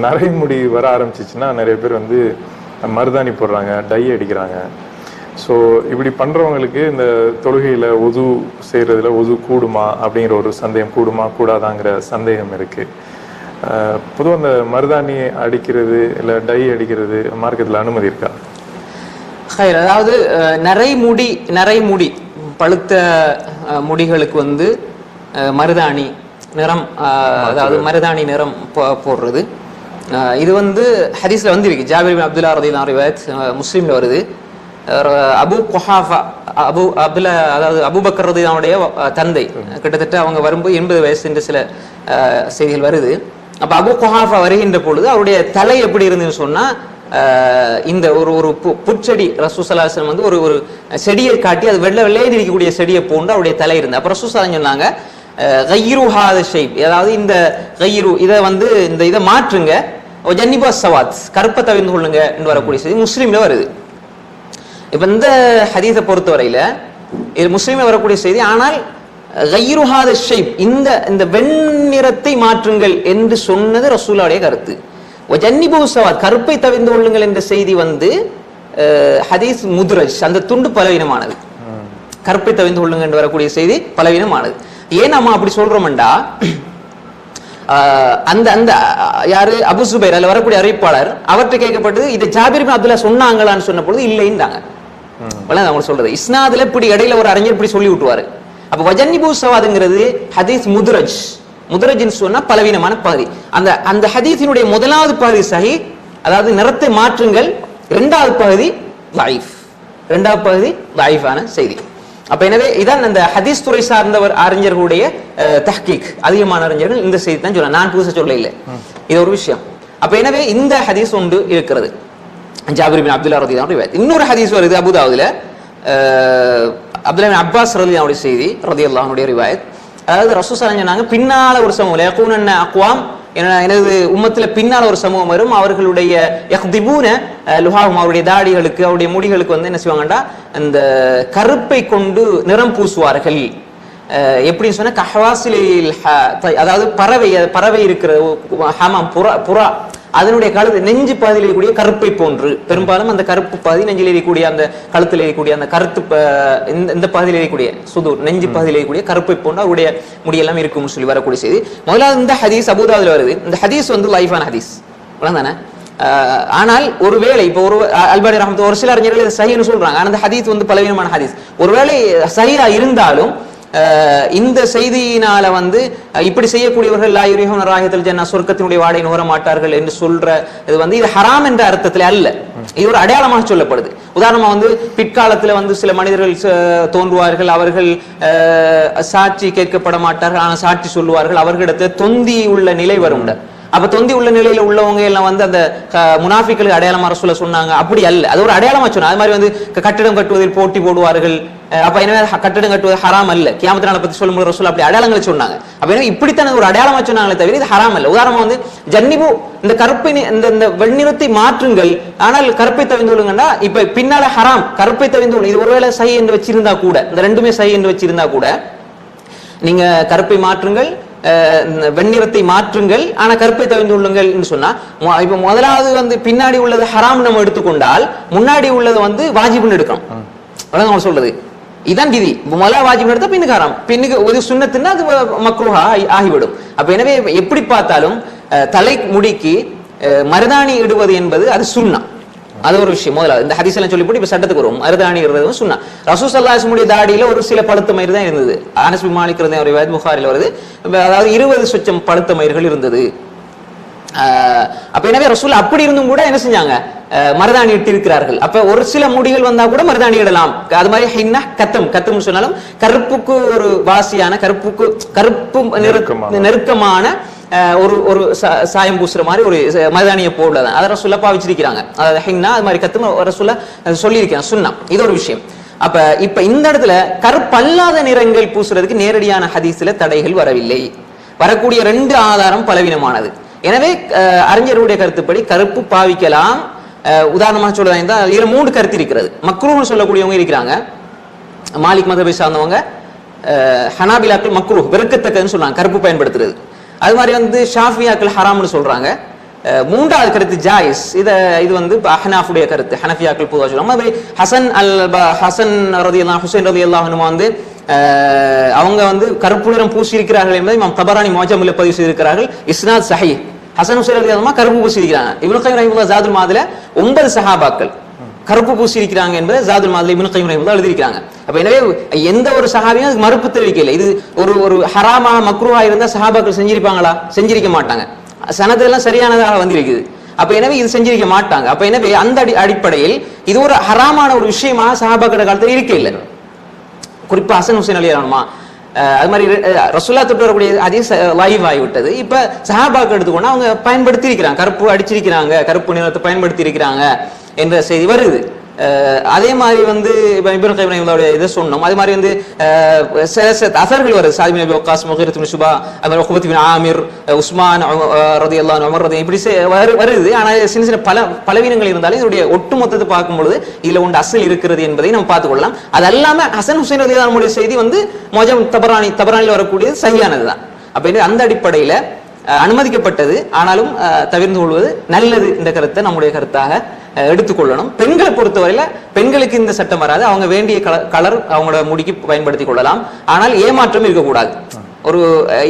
நரைமுடி வர ஆரம்பிச்சிச்சுன்னா நிறைய பேர் வந்து மருதாணி போடுறாங்க டை அடிக்கிறாங்க. ஸோ இப்படி பண்றவங்களுக்கு இந்த தொழுகையில ஒது செய்யறதுல ஒது கூடுமா அப்படிங்கிற ஒரு சந்தேகம் கூடுமா கூடாதாங்கிற சந்தேகம் இருக்கு. பொதுவாக இந்த மருதாணி அடிக்கிறது இல்லை டை அடிக்கிறது மார்க்கத்தில் அனுமதி இருக்கா? அதாவது நரைமுடி நரைமுடி பழுத்த முடிகளுக்கு வந்து மருதாணி நிறம் அதாவது மருதாணி நிறம் போ- போடுறது. இது வந்து ஹதீஸ்ல வந்து இருக்கு ஜாபிர் பின் அப்துல்லா ரதிலாம் ரிவாயத் அஹ், வருது. அபு குஹாஃபா அபு அப்துல்லா அதாவது அபுபக்கர் ரதிலானுடைய தந்தை. கிட்டத்தட்ட அவங்க வரும்போது எண்பது வயசு என்று சில செய்திகள் வருது. அப்ப அபு குஹாஃபா வருகின்ற பொழுது அவருடைய தலை எப்படி இருந்துன்னு சொன்னா இந்த ஒரு ஒரு பு- புற்செடி ரசூசலாசனம் வந்து ஒரு ஒரு செடியை காட்டி அது வெள்ளை வெள்ளையே இருக்கக்கூடிய செடியை போன்று அவருடைய தலை இருந்து அப்ப ரசூசலாசன் சொன்னாங்க கைரு ஹாத ஷேப் அதாவது இந்த கைரு இதை வந்து இந்த இதை மாற்றுங்க. ஜன்னிபா சவாத் கருப்பை தவிர்ந்து கொள்ளுங்க என்று வரக்கூடிய செய்தி முஸ்லீம்ல வருது. இப்ப இந்த ஹதீஸை பொறுத்தவரையில இது முஸ்லீம்ல வரக்கூடிய செய்தி ஆனால் கைருஹாத ஷேப் இந்த இந்த வெண்ணிறத்தை மாற்றுங்கள் என்று சொன்னது ரசூலாவுடைய கருத்து. ஜன்னிபு சவாத் கருப்பை தவிர்ந்து கொள்ளுங்கள் என்ற செய்தி வந்து ஹதீஸ் முத்ரஜ் அந்த துண்டு பலவீனமானது. கருப்பை தவிர்ந்து கொள்ளுங்க என்று வரக்கூடிய செய்தி பலவீனமானது. ஏன் நம்ம அப்படி சொல்றோம்டா? அந்த அந்த யாரு? அபு சுபைர் அதுல வரக்கூடிய அறிவிப்பாளர் அவர்கிட்ட கேட்கப்பட்டது இதை ஜாபிர் பின் அப்துல்லா சொன்னாங்களான்னு சொன்ன பொழுது இல்லைன்றாங்க அவங்க சொல்றது. இஸ்னாதுல இப்படி இடையில ஒரு அறிஞர் இப்படி சொல்லி விட்டுவாரு. அப்ப வஜன்னிபு சவாதுங்கிறது ஹதீஸ் முதுரஜ். முதுரஜ்னு சொன்னா பலவீனமான பகுதி. அந்த அந்த ஹதீஸினுடைய முதலாவது பகுதி சஹி அதாவது நிறத்தை மாற்றுங்கள். இரண்டாவது பகுதி லைஃப் இரண்டாவது பகுதி லைஃபான செய்தி. அப்ப எனவே இதான் அந்த ஹதீஸ் துறை சார்ந்தவர் அறிஞர்களுடைய தஹ்கீக். அதிகமான அறிஞர்கள் இந்த செய்தி தான் சொல்ல நான் புதுசாக சொல்ல இல்லை. இது ஒரு விஷயம். அப்ப எனவே இந்த ஹதீஸ் ஒன்று இருக்கிறது. ஜாபிர் பின் அப்துல்லா ரதி ரிவாயத். இன்னொரு ஹதீஸ் வருது அபுதாவுதுல அப்துல்லா பின் அப்பாஸ் ரதி அவனுடைய செய்தி ரதி அல்லாஹனுடைய ரிவாயத். அதாவது ரசூசலம் சொன்னாங்க பின்னால ஒரு சமூகம் யகூனன்ன அக்வாம் என- எனது உம்மத்துல பின்னால் ஒரு சமூகம் வரும் அவர்களுடைய யஹ்திபூன அஹ், லுஹாஹும் அவருடைய தாடிகளுக்கு அவருடைய முடிகளுக்கு வந்து என்ன செய்வாங்கடா அந்த கருப்பை கொண்டு நிறம் பூசுவார்கள். எப்படின்னு சொன்னா கஹவாசிலில் அதாவது பறவை பறவை இருக்கிற ஹமாம் புறா புறா அதனுடைய கழுத்து நெஞ்சு பகுதியில் இருக்கக்கூடிய கருப்பை போன்று. பெரும்பாலும் அந்த கருப்பு பகுதி நெஞ்சில் இருக்கக்கூடிய அந்த கழுத்தில் இருக்கக்கூடிய அந்த கருத்து இந்த இந்த பகுதியில் இருக்கக்கூடிய சுதூர் நெஞ்சு பகுதியில் இருக்கக்கூடிய கருப்பை போன்று அவருடைய முடியெல்லாம் இருக்கும்னு சொல்லி வரக்கூடிய செய்தி. முதலாவது இந்த ஹதீஸ் அபுதாவில் வருது. இந்த ஹதீஸ் வந்து லைஃபான ஹதீஸ். தானே ஆனால் ஒருவேளை இப்போ ஒரு அல்பாடி ரஹமத் ஒரு சில அறிஞர்கள் இது சொல்றாங்க. அந்த ஹதீஸ் வந்து பலவீனமான ஹதீஸ். ஒருவேளை சஹியா இருந்தாலும் இந்த செய்தியினால வந்து இப்படி செய்யக்கூடியவர்கள் லா யுரிஹுன ராஹியத்துல் ஜன்னா சொர்க்கத்தினுடைய வாடை நுகர மாட்டார்கள் என்று சொல்ற இது வந்து இது ஹராம் என்ற அர்த்தத்தில் அல்ல. இது ஒரு அடையாளமாக சொல்லப்படுது. உதாரணமா வந்து பிற்காலத்துல வந்து சில மனிதர்கள் ச- தோன்றுவார்கள். அவர்கள் சாட்சி கேட்கப்பட மாட்டார்கள். ஆனால் சாட்சி சொல்லுவார்கள். அவர்களிடத்தில் தொந்தி உள்ள நிலை வரும் அப்ப தொந்தி உள்ள நிலையில உள்ளவங்க எல்லாம் வந்து அந்த க- முனாஃபிக்களுக்கு அடையாளமா ரசூல சொன்னாங்க. அப்படி அல்ல. அது ஒரு அடையாளமா சொன்னா அது மாதிரி வந்து கட்டிடம் கட்டுவதில் போட்டி போடுவார்கள். அப்ப எனவே கட்டிடம் கட்டுவது ஹராம் அல்ல. கியாமத்து நாளை பத்தி சொல்லும்போது ரசூல் அப்படி அடையாளங்களை சொன்னாங்க. அப்ப எனவே இப்படித்தான் ஒரு அடையாளமா சொன்னாங்களே தவிர இது ஹராம் அல்ல. உதாரணமா வந்து ஜன்னிபு இந்த கருப்பை இந்த இந்த வெண்ணிறத்தை மாற்றுங்கள். ஆனால் கருப்பை தவிந்து கொள்ளுங்கன்னா இப்ப பின்னால ஹராம் கருப்பை தவிந்து இது ஒருவேளை சை என்று வச்சிருந்தா கூட இந்த ரெண்டுமே சை என்று வச்சிருந்தா கூட நீங்க கருப்பை மாற்றுங்கள் வெண்ணிறத்தை மாற்றுங்கள் ஆனா கருப்பை தவிர்த்து கொள்ளுங்கள் என்று சொன்னா இப்போ இப்ப முதலாவது வந்து பின்னாடி உள்ளது ஹராம் நம்ம எடுத்துக்கொண்டால் முன்னாடி உள்ளது வந்து வாஜிப்னு எடுக்கணும் அதான் அவங்க சொல்றது. இதான் விதி. இப்ப முதல்ல வாஜிப் எடுத்தா பின்னுக்கு ஹராம். பின்னுக்கு ஒரு சுண்ணத்துன்னா அது மக்ரூஹா ஆகிவிடும். அப்ப எனவே எப்படி பார்த்தாலும் தலை முடிக்கு மருதாணி இடுவது என்பது அது சுண்ணா. அது ஒரு விஷயம். முதலாவது இந்த ஹதீஸ் எல்லாம் சொல்லி போட்டு இப்ப சட்டத்துக்கு வரும் மருதாணி இருந்தது சொன்னா ரசூ சல்லாஹமுடைய தாடியில ஒரு சில பழுத்த மயிர் தான் இருந்தது. பின் மாலிக் இருந்த ஒரு வேத் புகாரில் வருது. அதாவது இருபது சொச்சம் பழுத்த மயிர்கள் இருந்தது. அப்ப எனவே ரசூல் அப்படி இருந்தும் கூட என்ன செஞ்சாங்க? மருதாணி இட்டு இருக்கிறார்கள் அப்ப ஒரு சில முடிகள் வந்தா கூட மருதாணி இடலாம். அது மாதிரி ஹின்னா கத்தம். கத்தம்னு சொன்னாலும் கருப்புக்கு ஒரு வாசியான கருப்புக்கு கருப்பு நெருக்கமான. ஒரு ஒரு சா- சாயம் பூசுற மாதிரி ஒரு ச- மருதாணியை போடலாம் அதை ரசூல்லா பாவிச்சிருக்கிறாங்க அதாவது ஹின்னா அது மாதிரி கத்து ரசூல்லா அது சொல்லியிருக்காங்க இது ஒரு விஷயம். அப்ப இப்ப இந்த இடத்துல கருப்பல்லாத நிறங்கள் பூசுறதுக்கு நேரடியான ஹதீஸ்ல தடைகள் வரவில்லை. வரக்கூடிய ரெண்டு ஆதாரம் பலவீனமானது. எனவே அறிஞருடைய கருத்துப்படி கருப்பு பாவிக்கலாம். உதாரணமாக சொல்றதா இருந்தால் இதுல மூன்று கருத்து இருக்கிறது. மக்ரூன்னு சொல்லக்கூடியவங்க இருக்கிறாங்க. மாலிக் மதபை சார்ந்தவங்க. ஹனாபிலாக்கள் மக்ரூ வெறுக்கத்தக்கதுன்னு சொன்னாங்க கருப்பு பயன்படுத்துறது. அது மாதிரி வந்து ஷாஃபியாக்கள் ஹராம்னு சொல்றாங்க. மூன்றாவது கருத்து ஜாயிஸ். இத இது வந்து இப்ப அஹ்னாஃபுடைய கருத்து. ஹனஃபியாக்கள் பொதுவாக சொல்லுவாங்க. மாதிரி ஹசன் அல் ஹசன் ரதி அல்லா ஹுசைன் ரதி அல்லாஹனுமா வந்து அவங்க வந்து கருப்பு நிறம் பூசி இருக்கிறார்கள் என்பதை இமாம் தபரானி மோஜமுல்ல பதிவு செய்திருக்கிறார்கள். இஸ்னாத் சஹி ஹசன் ஹுசைன் ரதி அல்லாஹ் கருப்பு பூசி இருக்கிறாங்க இப்னு கைம் ரஹிமுல்லா ஜாதுல் ஒன்பது சஹாபாக்கள். கருப்பு பூசி இருக்கிறாங்க என்பதை ஜாதுல் மாதிரி இப்னு கைம் ரஹிமுல்லா எழுதியிருக்காங்க அப்ப எனவே எந்த ஒரு சஹாபியும் அதுக்கு மறுப்பு தெரிவிக்கல இது ஒரு ஒரு ஹராமா மக்ருவா இருந்தா சஹாபாக்கள் செஞ்சிருப்பாங்களா? செஞ்சிருக்க மாட்டாங்க. சனதெல்லாம் சரியானதாக வந்திருக்குது. அப்ப எனவே இது செஞ்சிருக்க மாட்டாங்க. அப்ப எனவே அந்த அடி அடிப்படையில் இது ஒரு ஹராமான ஒரு விஷயமாக சஹாபாக்கள காலத்தில் இருக்க இல்லை குறிப்பா ஹசன் ஹுசைன் அலி ஆகணுமா அது மாதிரி ரசுல்லா தொட்டு வரக்கூடிய அதே லைவ் ஆகிவிட்டது இப்ப சஹாபாக்கு எடுத்துக்கோனா அவங்க பயன்படுத்தி இருக்கிறாங்க கருப்பு அடிச்சிருக்கிறாங்க. கருப்பு நிறத்தை பயன்படுத்தி இருக்கிறாங்க என்ற செய்தி வருது. அதே மாதிரி வந்து இப்போ இப்னு கைம் இவங்களுடைய இதை சொன்னோம் அதே மாதிரி வந்து சில சில அசர்கள் வருது. சாதிபின் நபி ஒக்காஸ் முகீரத்தின் சுபா அது மாதிரி உக்பத் பின் ஆமிர் உஸ்மான் ரதி அல்லா உமர் ரதி இப்படி வரு- வருது. ஆனால் சின்ன சின்ன பல பலவீனங்கள் இருந்தாலும் இதனுடைய ஒட்டுமொத்தத்தை பார்க்கும்பொழுது இதில் ஒன்று அசல் இருக்கிறது என்பதை நம்ம பார்த்துக்கொள்ளலாம் அது அல்லாமல் ஹசன் ஹுசைன் ரதி நம்முடைய செய்தி வந்து மொஜம் தபரானி தபரானியில் வரக்கூடியது சரியானது தான். இது அந்த அடிப்படையில் அனுமதிக்கப்பட்டது. ஆனாலும் தவிர்ந்து கொள்வது நல்லது இந்த கருத்தை நம்முடைய கருத்தாக எடுத்துக்கொள்ளணும். பெண்களை பொறுத்தவரையில பெண்களுக்கு இந்த சட்டம் வராது. அவங்க வேண்டிய கலர் அவங்களோட முடிக்கு பயன்படுத்திக் கொள்ளலாம். ஆனால் ஏமாற்றம் இருக்கக்கூடாது. ஒரு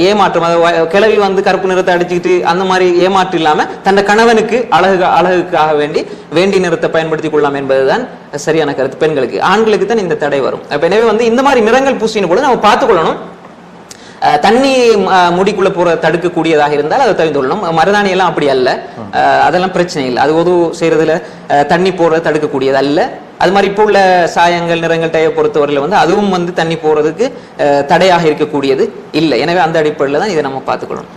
ஏமாற்றம் அதாவது வந்து கருப்பு நிறத்தை அடிச்சுக்கிட்டு அந்த மாதிரி ஏமாற்றம் இல்லாம தன் கணவனுக்கு அழகு அழகுக்காக வேண்டி வேண்டிய நிறத்தை பயன்படுத்திக் கொள்ளலாம் என்பதுதான் சரியான கருத்து. பெண்களுக்கு ஆண்களுக்கு தான் இந்த தடை வரும். அப்ப எனவே வந்து இந்த மாதிரி நிறங்கள் பூசின கூட நம்ம பார்த்துக்கொள்ளணும் கொள்ளணும். தண்ணி முடிக்குள்ள போற தடுக்கக்கூடியதாக இருந்தால் அதை தவிர்த்து கொள்ளணும். மருதாணி எல்லாம் அப்படி அல்ல. அதெல்லாம் பிரச்சனை இல்லை. அது உது செய்யறதுல தண்ணி போறது தடுக்கக்கூடியது அல்ல. அது மாதிரி இப்போ உள்ள சாயங்கள் நிறங்கள் டய பொறுத்தவரையில் வந்து அதுவும் வந்து தண்ணி போறதுக்கு தடையாக இருக்கக்கூடியது இல்லை. எனவே அந்த அடிப்படையில் தான் இதை நம்ம பார்த்துக்கொள்ளணும்.